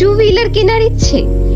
Two wheeler কেনার ইচ্ছে?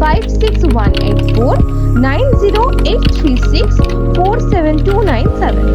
five six one eight four nine zero eight three six four seven two nine seven